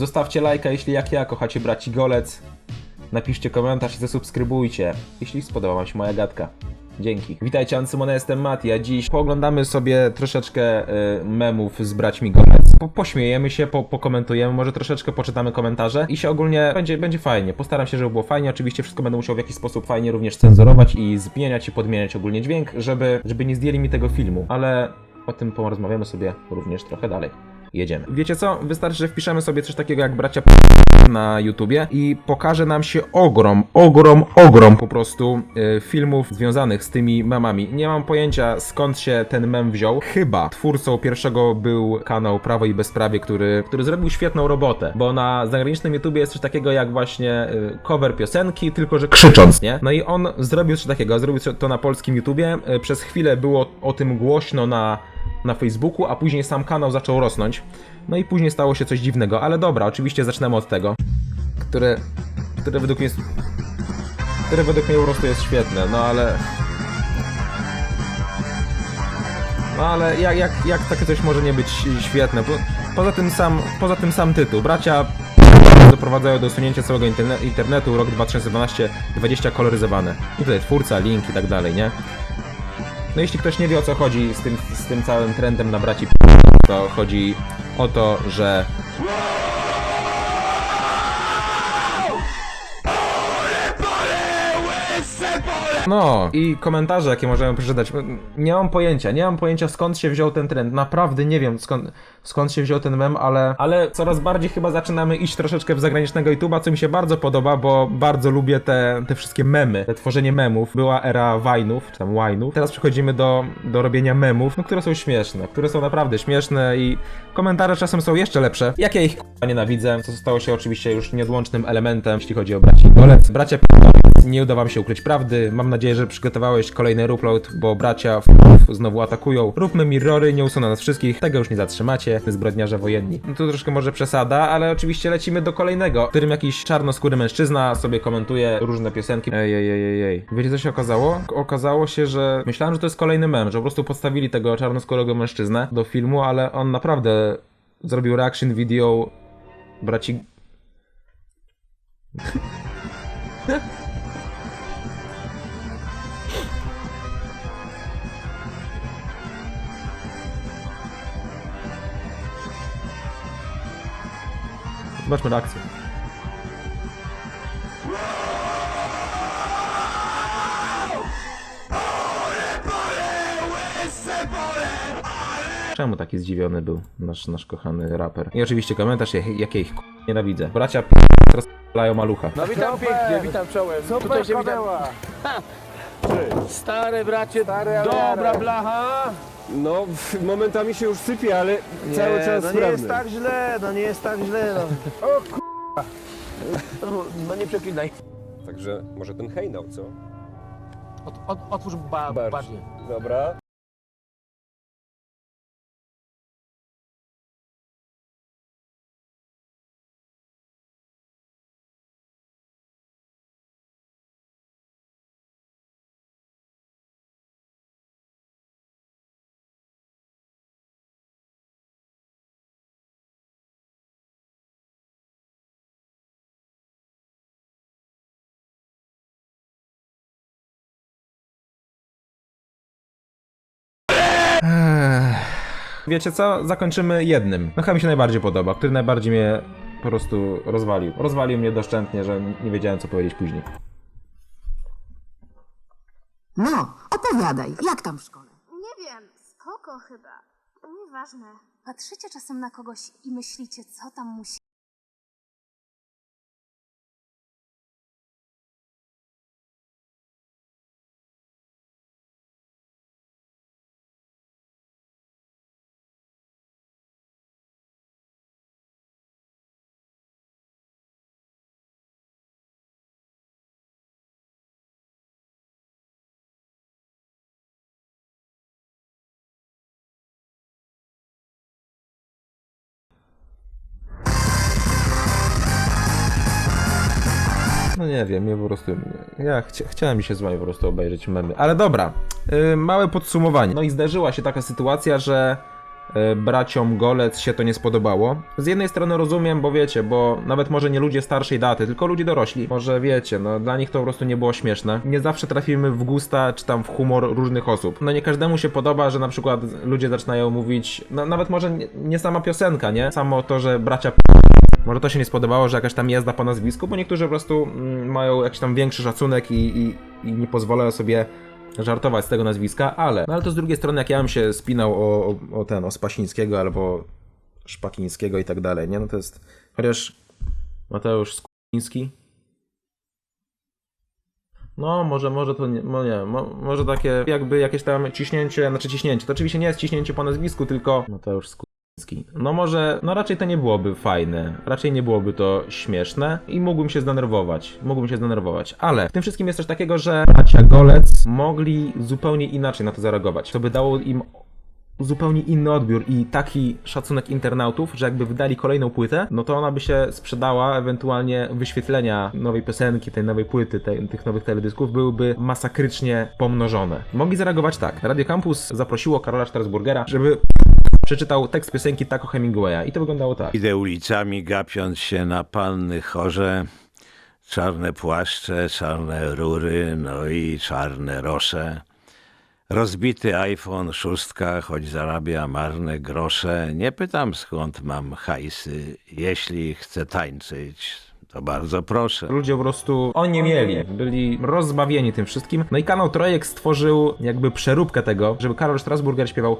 Zostawcie lajka, jeśli jak ja kochacie braci Golec. Napiszcie komentarz i zasubskrybujcie, jeśli spodoba wam się moja gadka. Dzięki. Witajcie, Ancymona, jestem Mati, a dziś pooglądamy sobie troszeczkę y, memów z braćmi Golec. Po, pośmiejemy się, po, pokomentujemy, może troszeczkę poczytamy komentarze i się ogólnie będzie, będzie fajnie. Postaram się, żeby było fajnie. Oczywiście wszystko będę musiał w jakiś sposób fajnie również cenzurować i zmieniać i podmieniać ogólnie dźwięk, żeby, żeby nie zdjęli mi tego filmu. Ale o tym porozmawiamy sobie również trochę dalej. Jedziemy. Wiecie co? Wystarczy, że wpiszemy sobie coś takiego jak bracia na YouTubie i pokaże nam się ogrom, ogrom, ogrom po prostu y, filmów związanych z tymi memami. Nie mam pojęcia skąd się ten mem wziął. Chyba twórcą pierwszego był kanał Prawo i Bezprawie, który, który zrobił świetną robotę, bo na zagranicznym YouTubie jest coś takiego jak właśnie y, cover piosenki, tylko że krzycząc, nie? No i on zrobił coś takiego, zrobił to na polskim YouTubie. Y, Przez chwilę było o tym głośno na na Facebooku, a później sam kanał zaczął rosnąć. No i później stało się coś dziwnego, ale dobra, oczywiście zaczynamy od tego, które, które według mnie jest, które według mnie po prostu jest świetne, no ale... No ale jak, jak, jak takie coś może nie być świetne? Po, poza tym sam, poza tym sam tytuł. Bracia doprowadzają do usunięcia całego interne- internetu, rok 2012-20 koloryzowane. I tutaj twórca, link i tak dalej, nie? No jeśli ktoś nie wie o co chodzi z tym, z tym całym trendem na braci to chodzi o to, że No i komentarze, jakie możemy przeczytać. Nie mam pojęcia, nie mam pojęcia skąd się wziął ten trend. Naprawdę nie wiem skąd, skąd się wziął ten mem, ale, ale coraz bardziej chyba zaczynamy iść troszeczkę w zagranicznego YouTube'a, co mi się bardzo podoba, bo bardzo lubię te, te wszystkie memy, te tworzenie memów. Była era Vine'ów, czy tam Wine'ów. Teraz przechodzimy do, do robienia memów, no, które są śmieszne, które są naprawdę śmieszne i komentarze czasem są jeszcze lepsze. Jak ja ich k***a nienawidzę, co stało się oczywiście już nieodłącznym elementem, jeśli chodzi o braci Golec. Bracia nie uda wam się ukryć prawdy. Mam nadzieję, że przygotowałeś kolejny upload, bo bracia znowu atakują. Róbmy mirrory, nie usuną nas wszystkich. Tego już nie zatrzymacie. Zbrodniarze wojenni. No to troszkę może przesada, ale oczywiście lecimy do kolejnego, w którym jakiś czarnoskóry mężczyzna sobie komentuje różne piosenki. Ej, ej, ej, ej. Wiecie co się okazało? Okazało się, że myślałem, że to jest kolejny mem, że po prostu podstawili tego czarnoskórego mężczyznę do filmu, ale on naprawdę zrobił reaction video braci Zobaczmy reakcję. Czemu taki zdziwiony był nasz, nasz kochany raper? I oczywiście komentarz, jak, jak ja ich k- nienawidzę. Bracia p- rozpalają malucha. No witam pięknie, witam czołem. Tutaj się witam. Stare bracie, dobra blacha. No, momentami się już sypie, ale cały czas no nie sprawny. jest tak źle, no nie jest tak źle, no. O k***a. No nie przeklinaj. Także może ten hejnał, co? Ot, ot, otwórz ba Bardziej. bardziej. Dobra. Wiecie co? Zakończymy jednym. No chyba mi się najbardziej podoba, który najbardziej mnie po prostu rozwalił. Rozwalił mnie doszczętnie, że nie wiedziałem co powiedzieć później. No, opowiadaj, jak tam w szkole? Nie wiem, spoko chyba. Nieważne. Patrzycie czasem na kogoś i myślicie, co tam musi. No nie wiem, ja po prostu. Ja chcia, chciałem mi się z wami po prostu obejrzeć memy. Ale dobra, yy, małe podsumowanie. No i zdarzyła się taka sytuacja, że e, braciom Golec się to nie spodobało. Z jednej strony rozumiem, bo wiecie, bo nawet może nie ludzie starszej daty, tylko ludzie dorośli. Może wiecie, no dla nich to po prostu nie było śmieszne. Nie zawsze trafimy w gusta czy tam w humor różnych osób. No nie każdemu się podoba, że na przykład ludzie zaczynają mówić, no nawet może nie, nie sama piosenka, nie? Samo to, że bracia może to się nie spodobało, że jakaś tam jazda po nazwisku, bo niektórzy po prostu mm, mają jakiś tam większy szacunek i, i, i nie pozwalają sobie żartować z tego nazwiska, ale... No ale to z drugiej strony, jak ja bym się spinał o, o, o ten, o Spasińskiego albo Szpakińskiego i tak dalej, nie? No to jest... Chociaż Mateusz Skupiński... No, może, może to nie, no nie, mo, może takie jakby jakieś tam ciśnięcie, znaczy ciśnięcie, to oczywiście nie jest ciśnięcie po nazwisku, tylko Mateusz Skupiński. No może, no raczej to nie byłoby fajne, raczej nie byłoby to śmieszne i mógłbym się zdenerwować, mógłbym się zdenerwować, ale w tym wszystkim jest coś takiego, że bracia Golec mogli zupełnie inaczej na to zareagować. To by dało im zupełnie inny odbiór i taki szacunek internautów, że jakby wydali kolejną płytę, no to ona by się sprzedała, ewentualnie wyświetlenia nowej piosenki, tej nowej płyty, tej, tych nowych teledysków byłyby masakrycznie pomnożone. Mogli zareagować tak. Radio Campus zaprosiło Karola Strasburgera, żeby przeczytał tekst piosenki Taco Hemingwaya i to wyglądało tak. Idę ulicami, gapiąc się na panny chorze, czarne płaszcze, czarne rury, no i czarne rosze. Rozbity iPhone szóstka, choć zarabia marne grosze. Nie pytam skąd mam hajsy. Jeśli chcę tańczyć, to bardzo proszę. Ludzie po prostu o nie mieli, byli rozbawieni tym wszystkim. No i kanał Trojek stworzył jakby przeróbkę tego, żeby Karol Strasburger śpiewał,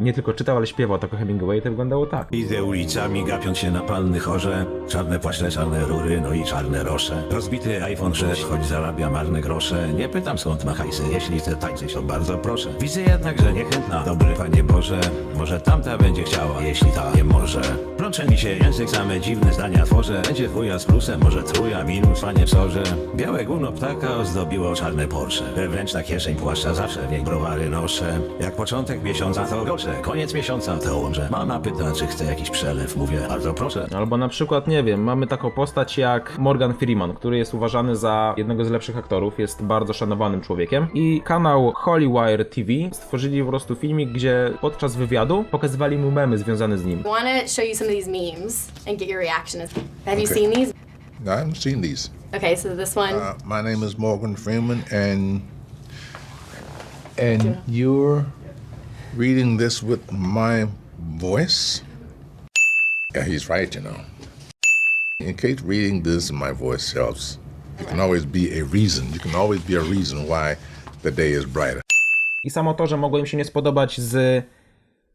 nie tylko czytał, ale śpiewał Taco Hemingway i to wyglądało tak. Idę ulicami, gapiąc się na panny chorze, czarne płaszcze, czarne rury, no i czarne rosze. Rozbity iPhone 6, choć zarabia marne grosze. Nie pytam skąd ma hajsy, jeśli chce tańczyć, to bardzo proszę. Widzę jednak, że niechętna, dobry Panie Boże. Może tamta będzie chciała, jeśli ta nie może. Plącze mi się język, same dziwne zdania tworzę. Będzie wuja z plusem, może truja, minus, panie sorze. Białe gówno ptaka ozdobiło czarne Porsche. Wewnętrzna kieszeń płaszcza zawsze w niej browary noszę. Jak początek miesiąca to gocze, koniec miesiąca to łączę. Mama pyta, czy chce jakiś przelew, mówię, bardzo proszę. Albo na przykład, nie wiem, mamy taką postać jak Morgan Freeman, który jest uważany za jednego z lepszych aktorów, jest bardzo szanowanym człowiekiem. I kanał Hollywire TV stworzyli po prostu filmik, gdzie podczas wywiadu pokazywali mu memy związane z nim. To show you some of these memes and get your reaction. Have you seen these? No, I haven't seen these. Okay, so this one. Uh, my name is Morgan Freeman, and and you're reading this with my voice. Yeah, he's right. You know, in case reading this in my voice helps, can always be a reason. You can always be a reason why the day is brighter. I samo to, że mogło im się nie spodobać z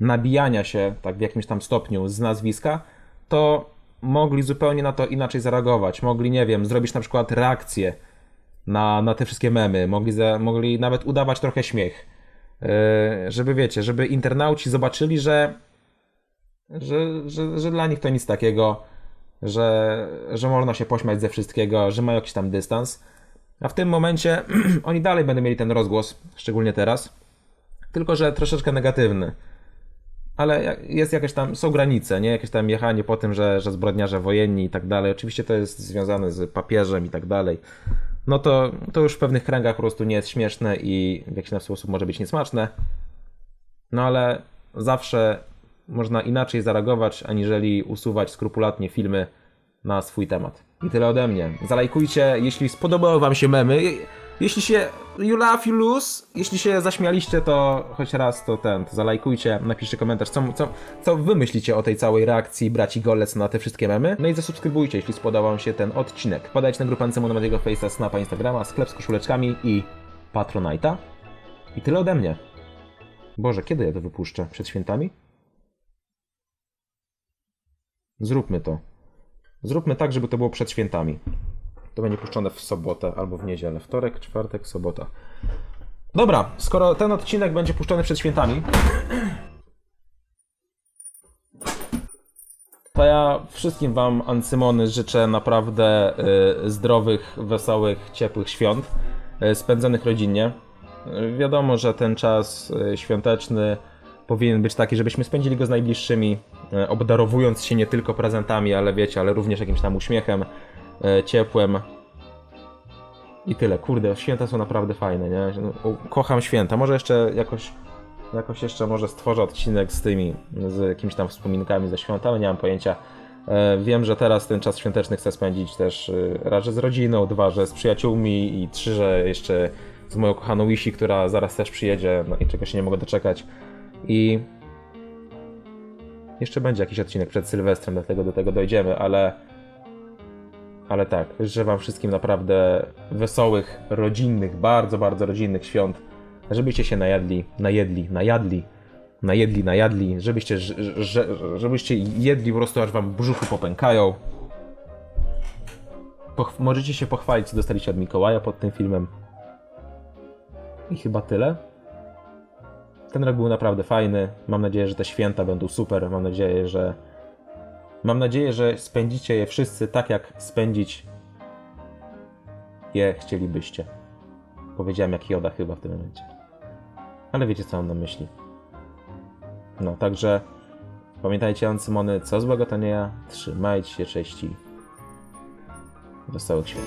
nabijania się, tak w jakimś tam stopniu, z nazwiska, to mogli zupełnie na to inaczej zareagować. Mogli, nie wiem, zrobić na przykład reakcję na, na te wszystkie memy. Mogli, za, mogli nawet udawać trochę śmiech. Yy, żeby, wiecie, żeby internauci zobaczyli, że, że, że, że dla nich to nic takiego, że, że można się pośmiać ze wszystkiego, że mają jakiś tam dystans. A w tym momencie oni dalej będą mieli ten rozgłos, szczególnie teraz, tylko że troszeczkę negatywny. Ale jest jakieś tam, są granice, nie? Jakieś tam jechanie po tym, że, że zbrodniarze wojenni i tak dalej. Oczywiście to jest związane z papieżem i tak dalej. No to, to już w pewnych kręgach po prostu nie jest śmieszne i w jakiś sposób może być niesmaczne. No ale zawsze można inaczej zareagować, aniżeli usuwać skrupulatnie filmy na swój temat. I tyle ode mnie. Zalajkujcie, jeśli spodobały wam się memy. Je- Jeśli się you laugh, you lose. Jeśli się zaśmialiście, to choć raz to ten, to zalajkujcie, napiszcie komentarz, co, co, co wy myślicie o tej całej reakcji braci Golec na te wszystkie memy. No i zasubskrybujcie, jeśli spodobał wam się ten odcinek. Podajcie na grupę Ancemu na mojego Face'a, Snapa, Instagrama, sklep z koszuleczkami i Patronite'a. I tyle ode mnie. Boże, kiedy ja to wypuszczę? Przed świętami? Zróbmy to. Zróbmy tak, żeby to było przed świętami. To będzie puszczone w sobotę albo w niedzielę. Wtorek, czwartek, sobota. Dobra, skoro ten odcinek będzie puszczony przed świętami, to ja wszystkim Wam, Ancymony, życzę naprawdę y, zdrowych, wesołych, ciepłych świąt, y, spędzonych rodzinnie. Y, wiadomo, że ten czas y, świąteczny powinien być taki, żebyśmy spędzili go z najbliższymi, y, obdarowując się nie tylko prezentami, ale wiecie, ale również jakimś tam uśmiechem, ciepłem. I tyle. Kurde, święta są naprawdę fajne, nie? Kocham święta. Może jeszcze jakoś Jakoś jeszcze może stworzę odcinek z tymi, z jakimiś tam wspominkami ze świąt, ale nie mam pojęcia. E, Wiem, że teraz ten czas świąteczny chcę spędzić też e, raz, z rodziną, dwa, że z przyjaciółmi i trzy, że jeszcze z moją kochaną Isi, która zaraz też przyjedzie, no i czego się nie mogę doczekać. I jeszcze będzie jakiś odcinek przed Sylwestrem, dlatego do tego dojdziemy, ale ale tak, życzę wam wszystkim naprawdę wesołych, rodzinnych, bardzo, bardzo rodzinnych świąt, żebyście się najadli, najedli, najadli, najedli, najadli, żebyście, żebyście jedli po prostu aż wam w brzuchu popękają. Poch- możecie się pochwalić, co dostaliście od Mikołaja pod tym filmem. I chyba tyle. Ten rok był naprawdę fajny. Mam nadzieję, że te święta będą super. Mam nadzieję, że. Mam nadzieję, że spędzicie je wszyscy tak, jak spędzić je chcielibyście. Powiedziałem jak Joda chyba w tym momencie. Ale wiecie, co mam na myśli. No, także pamiętajcie, Ancymony, co złego to nie ja. Trzymajcie się, cześci. Wesołych świąt.